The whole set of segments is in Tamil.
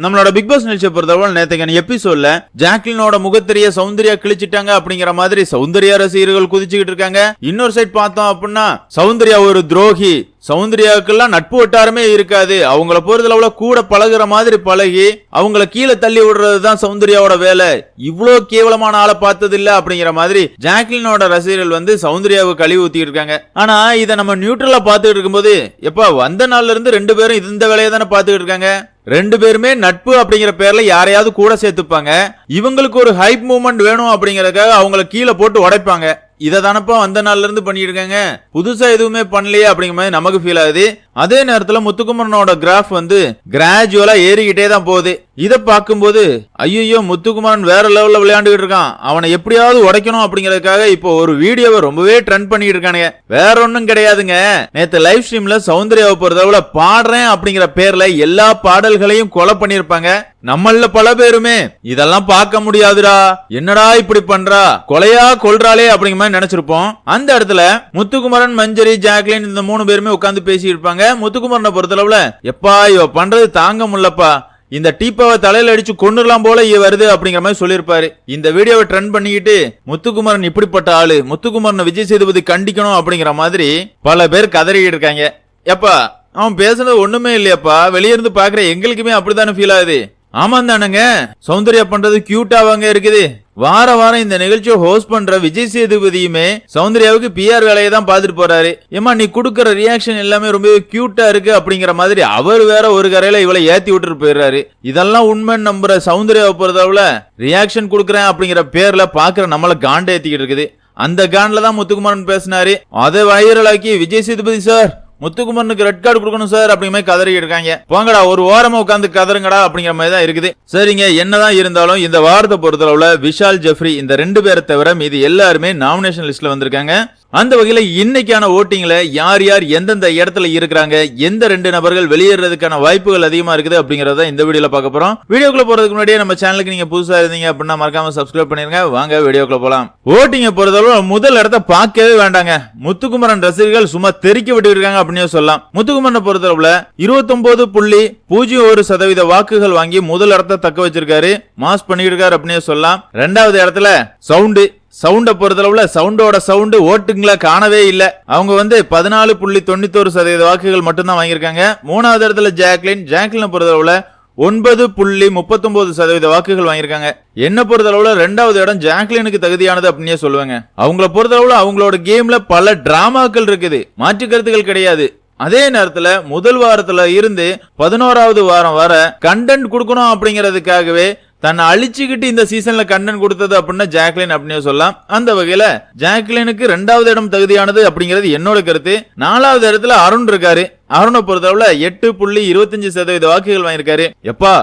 நம்மளோட பிக் பாஸ் நிகழ்ச்சியை பொறுத்தவரை நேற்றுக்கான எபிசோட்ல ஜாக்லினோட முகத்திரிய சௌந்தர்யா கிழிச்சிட்டாங்க அப்படிங்கிற மாதிரி சௌந்தர்யா ரசிகர்கள் குதிச்சுக்கிட்டு இருக்காங்க. இன்னொரு சைட் பார்த்தோம் அப்படின்னா சௌந்தர்யா ஒரு துரோகி. சௌந்தர்யாவுக்கெல்லாம் நட்பு வட்டாரமே இருக்காது. அவங்கள பொறுத்தளவுல கூட பழகுற மாதிரி பழகி அவங்கள கீழே தள்ளி விடுறது தான் சௌந்தர்யாவோட வேலை. இவ்வளோ கேவலமான ஆளை பார்த்தது இல்லை அப்படிங்கிற மாதிரி ஜாக்லினோட ரசிகர்கள் வந்து சௌந்தர்யாவை கழுவி ஊத்திட்டு இருக்காங்க. ஆனா இதை நம்ம நியூட்ரலா பார்த்துட்டு இருக்கும்போது எப்ப வந்த நாள்ல இருந்து ரெண்டு பேரும் இந்த வேலையை தானே பார்த்துக்கிட்டு இருக்காங்க? ரெண்டு பேருமே நட்பு அப்படிங்கிற பேர்ல யாரையாவது கூட சேர்த்துப்பாங்க. இவங்களுக்கு ஒரு ஹைப் மூமெண்ட் வேணும் அப்படிங்கறக்காக அவங்கள கீழே போட்டு உடைப்பாங்க. இதை தானப்பா வந்த நாள்ல இருந்து பண்ணிட்டு இருக்காங்க? புதுசா எதுவுமே பண்ணலையே அப்படிங்கிற மாதிரி நமக்கு ஃபீல் ஆகுது. அதே நேரத்துல முத்துக்குமரனோட கிராஃப் வந்து கிராஜுவலா ஏறிக்கிட்டே தான் போகுது. இதை பார்க்கும்போது ஐயோ முத்துக்குமரன் வேற லெவல்ல விளையாண்டுகிட்டு இருக்கான். அவனை எப்படியாவது உடைக்கணும் அப்படிங்கறதுக்காக இப்போ ஒரு வீடியோவை ரொம்பவே ட்ரெண்ட் பண்ணிட்டு இருக்கானுங்க. வேற ஒன்றும் கிடையாதுங்க. நேத்து லைவ் ஸ்ட்ரீம்ல சௌந்தர்யாவை பொறுத்தளவுல பாடுறேன் அப்படிங்கிற பேர்ல எல்லா பாடல்களையும் கொலை பண்ணிருப்பாங்க நம்மள பல பேருமே. இதெல்லாம் பார்க்க முடியாதுடா. என்னடா இப்படி பண்றா? கொலையா கொல்றாளே அப்படிங்கிற மாதிரி நினைச்சிருப்போம். அந்த இடத்துல முத்துக்குமரன் மஞ்சரி ஜாக்லின் இந்த மூணு பேருமே உட்காந்து பேசிட்டு இருப்பாங்க முத்துக்குமரனை பொறுத்தளவுல. எப்பா இவ பண்றது தாங்க முடியலப்பா இந்த டீப்பாவை தலையில அடிச்சு கொண்டுலாம் போல இவ வருது அப்படிங்கிற மாதிரி சொல்லியிருப்பாரு. இந்த வீடியோவை ட்ரெண்ட் பண்ணிக்கிட்டு முத்துக்குமரன் இப்படிப்பட்ட ஆளு முத்துக்குமரனை விஜய் சேதுபதி கண்டிக்கணும் அப்படிங்கிற மாதிரி பல பேர் கதறிக்கிட்டு இருக்காங்க. எப்பா அவன் பேசுனது ஒண்ணுமே இல்லையப்பா. வெளியிருந்து பாக்குற எங்களுக்குமே அப்படித்தானே ஃபீல் ஆகுது. ஆமா தானுங்க. சௌந்தர்யா பண்றது கியூட்டாவாங்க இருக்குது. வார வாரம் இந்த நிகழ்ச்சியை ஹோஸ்ட் பண்ற விஜய் சேதுபதியுமே சௌந்தர்யாவுக்கு பிஆர் வேலையை தான் பார்த்துட்டு போறாரு. ஏமா நீ கொடுக்குற ரியாக்ஷன் எல்லாமே ரொம்பவே கியூட்டா இருக்கு அப்படிங்கிற மாதிரி அவர் வேற ஒரு கரையில இவளை ஏத்தி விட்டுட்டு போயிடுறாரு. இதெல்லாம் உண்மைன்னு நம்புற சௌந்தர்யாவை பொறுத்தளவுல ரியாக்ஷன் கொடுக்குறேன் அப்படிங்கிற பேர்ல பாக்குற நம்மள காண்ட ஏத்திக்கிட்டு இருக்குது. அந்த கான்ல தான் முத்துக்குமாரன் பேசினாரு. அதை வைரலாக்கி விஜய் சேதுபதி சார் முத்துக்குமரனுக்கு ரெட் கார்டு கொடுக்கணும் சார் அப்படிங்கிற மாதிரி கதறி இருக்காங்க. போங்கடா ஒரு ஓரமா உட்காந்து கதறுங்கடா அப்படிங்கிற மாதிரி தான் இருக்குது. சரிங்க என்னதான் இருந்தாலும் இந்த வாரத்தை பொறுத்தளவுல விஷால் ஜெஃப்ரி இந்த ரெண்டு பேரை தவிர மீதி எல்லாருமே நாமினேஷன் லிஸ்ட்ல வந்திருக்காங்க. அந்த வகையில் இன்னைக்கான ஓட்டிங்கில் யார் யார் எந்தெந்த இடத்துல இருக்கிறாங்க எந்த ரெண்டு நபர்கள் வெளியேறதுக்கான வாய்ப்புகள் அதிகமாக இருக்குது அப்படிங்கிறத இந்த வீடியோவில் பார்க்க போகிறோம் வீடியோக்குள்ள போகிறதுக்கு முன்னாடியே நம்ம சேனலுக்கு நீங்கள் புதுசாக இருந்தீங்க அப்படின்னா மறக்காம சப்ஸ்கிரைப் பண்ணிருங்க. வாங்க வீடியோக்குள்ள போகலாம் ஓட்டிங்க பொறுத்தளவு முதல் இடத்த பார்க்கவே வேண்டாங்க. முத்துக்குமரன் ரசிகர்கள் சும்மா தெறிக்க விட்டு இருக்காங்க அப்படின்னு சொல்லலாம். முத்துக்குமரனை பொறுத்தளவுல இருபத்தொன்பது புள்ளி பூஜ்ஜியம் ஒரு சதவீத வாக்குகள் வாங்கி முதல் இடத்த தக்க வச்சிருக்காரு. மாஸ் பண்ணிட்டு இருக்காரு அப்படின்னு சொல்லலாம். ரெண்டாவது இடத்துல சவுண்டு சவுண்டை பொறுத்தளவுல சவுண்டோட சவுண்டு ஓட்டுங்களை காணவே இல்லை. அவங்க வந்து பதினாலு புள்ளி தொண்ணூத்தோரு சதவீத வாக்குகள் மட்டும்தான் வாங்கியிருக்காங்க. மூணாவது இடத்துல ஜாக்லின். ஜாக்லினை பொறுத்தளவுல ஒன்பது புள்ளி முப்பத்தொன்பது சதவீத வாக்குகள் வாங்கியிருக்காங்க. என்ன பொறுத்தளவுல ரெண்டாவது இடம் ஜாக்லினுக்கு தகுதியானது அப்படின்னே சொல்லுவாங்க. அவங்கள பொறுத்தளவுல அவங்களோட கேம்ல பல டிராமாக்கள் இருக்குது. மாற்று கருத்துக்கள் கிடையாது. அதே நேரத்துல முதல் வாரத்துல இருந்து பதினோராவது வாரம் வர கண்டென்ட் கொடுக்கணும் அப்படிங்கறதுக்காகவே தன்னை அழிச்சுக்கிட்டு இந்த சீசன்ல கண்ணன் கொடுத்தது அப்படின்னா ஜாக்லின் அப்படின்னு சொல்லலாம். அந்த வகையில ஜாக்லினுக்கு ரெண்டாவது இடம் தகுதியானது அப்படிங்கிறது என்னோட கருத்து. நாலாவது இடத்துல அருண் இருக்காரு. அருணை பொறுத்தளவுல எட்டு புள்ளி இருபத்தஞ்சு சதவீத வாக்குகள் வாங்கியிருக்காரு. எப்பா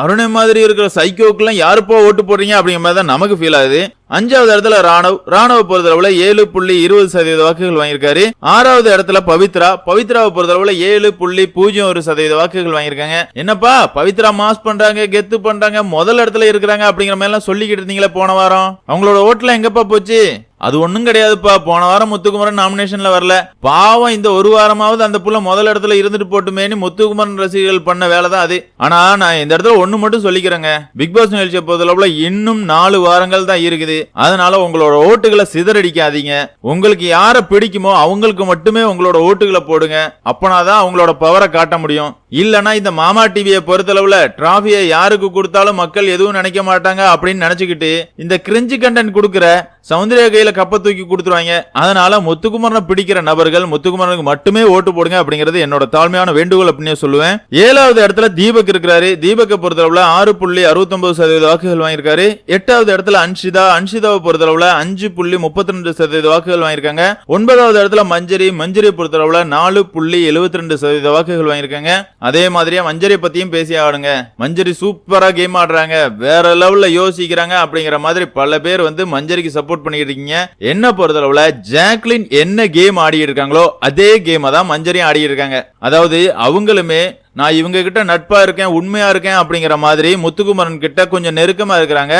அருணை மாதிரி இருக்கிற சைக்கோக்கெல்லாம் யாருப்போ ஓட்டு போடுறீங்க அப்படிங்கிற மாதிரி தான் நமக்கு ஃபீல் ஆகுது. அஞ்சாவது இடத்துல ராணவ் ராணுவ பொறுத்தளவுல ஏழு புள்ளி இருபது சதவீத வாக்குகள் வாங்கியிருக்காரு. ஆறாவது இடத்துல பவித்ரா பவித்ராவை பொறுத்தளவுல ஏழு புள்ளி பூஜ்ஜியம் ஒரு சதவீத வாக்குகள் வாங்கியிருக்காங்க. என்னப்பா பவித்ரா மாஸ் பண்றாங்க கெத்து பண்றாங்க முதல் இடத்துல இருக்கிறாங்க அப்படிங்கிற மாதிரி எல்லாம் சொல்லிக்கிட்டு இருந்தீங்களே போன வாரம். அவங்களோட ஓட்டுல எங்கப்பா போச்சு? அது ஒண்ணும் கிடையாதுப்பா. போன வாரம் முத்துக்குமரன் நாமினேஷன்ல வரல. பாவம் இந்த ஒரு வாரமாவது அந்த புள்ள முதல் இடத்துல இருந்துட்டு போட்டுமேனு முத்துக்குமரன் ரசிகர்கள் பண்ண வேலை தான் அது. ஆனா நான் இந்த இடத்துல ஒண்ணு மட்டும் சொல்லிக்கிறேங்க. பிக் பாஸ் நிகழ்ச்சியை பொறுத்தளவுல இன்னும் நாலு வாரங்கள் தான் இருக்குது. அதனால உங்களோட ஓட்டுகளை சிதறடிக்காதீங்க. உங்களுக்கு யாரை பிடிக்குமோ அவங்களுக்கு மட்டுமே உங்களோட ஓட்டுகளை போடுங்க. அப்பனாதான் அவங்களோட பவரை காட்ட முடியும். இல்லனா இந்த மாமா டிவியை பொறுத்தளவுல டிராஃபியை யாருக்கு கொடுத்தாலும் மக்கள் எதுவும் நினைக்க மாட்டாங்க அப்படின்னு நினைச்சுக்கிட்டு இந்த கிரிஞ்சு கண்டென்ட் கொடுக்குற சௌந்தர்யா கையில் கப்பை தூக்கி கொடுத்துருவாங்க. அதனால முத்துக்குமரனை பிடிக்கிற நபர்கள் முத்துக்குமரனுக்கு மட்டுமே ஓட்டு போடுங்க அப்படிங்கிறது என்னோட தாழ்மையான வேண்டுகோள் அப்படின்னு சொல்லுவேன். ஏழாவது இடத்துல தீபக் இருக்கிறாரு. தீபக்கை பொறுத்தளவுல ஆறு புள்ளி அறுபத்தொன்பது சதவீத வாக்குகள் வாங்கியிருக்காரு. எட்டாவது இடத்துல அன்ஷிதா. அன்ஷிதாவை பொறுத்தளவுல அஞ்சு புள்ளி முப்பத்தி ரெண்டு சதவீத வாக்குகள் வாங்கியிருக்காங்க. ஒன்பதாவது இடத்துல மஞ்சரி. மஞ்சரி பொறுத்தளவுல நாலு புள்ளி எழுபத்தி ரெண்டு சதவீத வாக்குகள் வாங்கியிருக்காங்க. அதே மாதிரியே மஞ்சரி பத்தியும் பேசி ஆடுங்க. மஞ்சரி சூப்பரா கேம் ஆடுறாங்க. வேற லெவல்ல யோசிக்கிறாங்க அப்படிங்கிற மாதிரி பல பேர் வந்து மஞ்சரிக்கு சப்போர்ட் பண்ணிட்டு இருக்கீங்க என்ன பொறுத்தளவுல ஜாக்லின் என்ன கேம் ஆடி இருக்காங்களோ அதே கேமை தான் மஞ்சரியும் ஆடி இருக்காங்க அதாவது அவங்களுமே நான் இவங்க கிட்ட நட்பா இருக்கேன் உண்மையா இருக்கேன் அப்படிங்கிற மாதிரி முத்துக்குமரன் கிட்ட கொஞ்சம் நெருக்கமா இருக்கிறாங்க.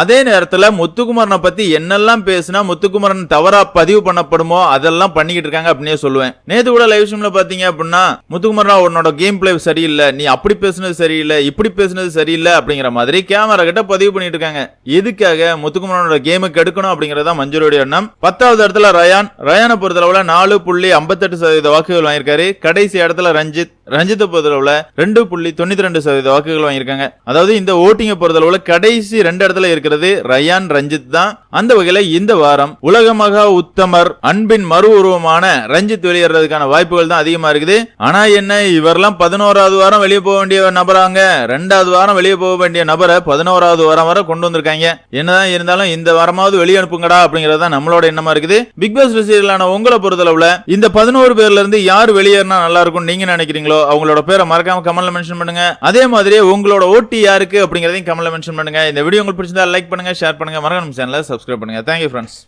அதே நேரத்தில் முத்துக்குமரனை பத்தி என்னெல்லாம் பேசினா முத்துக்குமரன் தவறா பதிவு பண்ணப்படுமோ அதெல்லாம் பண்ணிக்கிட்டு இருக்காங்க அப்படின்னே சொல்லுவேன். நேற்று கூட லைவ் ஸ்ட்ரீம்ல பாத்தீங்க அப்படின்னா முத்துக்குமரனா உன்னோட கேம் பிளே சரியில்லை நீ அப்படி பேசுனது சரியில்லை இப்படி பேசுனது சரியில்லை அப்படிங்கிற மாதிரி கேமரா கிட்ட பதிவு பண்ணிட்டு இருக்காங்க. எதுக்காக முத்துக்குமரனோட கேமுக்கு எடுக்கணும் அப்படிங்கறத மஞ்சளுடைய எண்ணம். பத்தாவது இடத்துல ரயான். ரயானை பொறுத்தளவுல நாலு புள்ளி ஐம்பத்தெட்டு சதவீத வாக்குகள் வாங்கியிருக்காரு. கடைசி இடத்துல ரஞ்சித். ரஞ்சித்தை பொறுத்தளவுல ரெண்டு புள்ளி தொண்ணூத்தி ரெண்டு சதவீத வாக்குகள் வாங்கியிருக்காங்க. அதாவது இந்த ஓட்டிங்கை பொறுத்தளவுல கடைசி ரெண்டு இடத்துல இருக்கிறது ரயான் ரஞ்சித் தான். அந்த வகையில இந்த வாரம் உலக மகா உத்தமர் அன்பின் மறு உருவமான ரஞ்சித் வெளியேறதுக்கான வாய்ப்புகள் தான் அதிகமா இருக்குது. ஆனா என்ன இவரெல்லாம் பதினோராவது வாரம் வெளியே போக வேண்டிய நபராங்க. ரெண்டாவது வாரம் வெளியே போக வேண்டிய நபரை பதினோராவது வாரம் வரை கொண்டு வந்திருக்காங்க. என்னதான் இருந்தாலும் இந்த வாரமாவது வெளியே அனுப்புங்கடா அப்படிங்கறத நம்மளோட எண்ணமா இருக்குது. பிக் பாஸ் ரசிகர்களான உங்களை பொறுத்தளவுல இந்த பதினோரு பேர்ல இருந்து யார் வெளியேறினா நல்லா இருக்கும் நீங்க நினைக்கிறீங்களோ அவங்களோட பேரை மறக்காம கமெண்ட்ல மென்ஷன் பண்ணுங்க. அதே மாதிரி உங்களோட ஓட்டி யாருக்கு அப்படிங்கறதையும் கமெண்ட்ல மென்ஷன் பண்ணுங்க. இந்த வீடியோ உங்களுக்கு பிடிச்சிருந்தா லைக் பண்ணுங்க ஷேர் பண்ணுங்க. மறக்காம சேனலை சப்ஸ்கிரைப் பண்ணுங்கள் தேங்க்யூ ஃப்ரெண்ட்ஸ்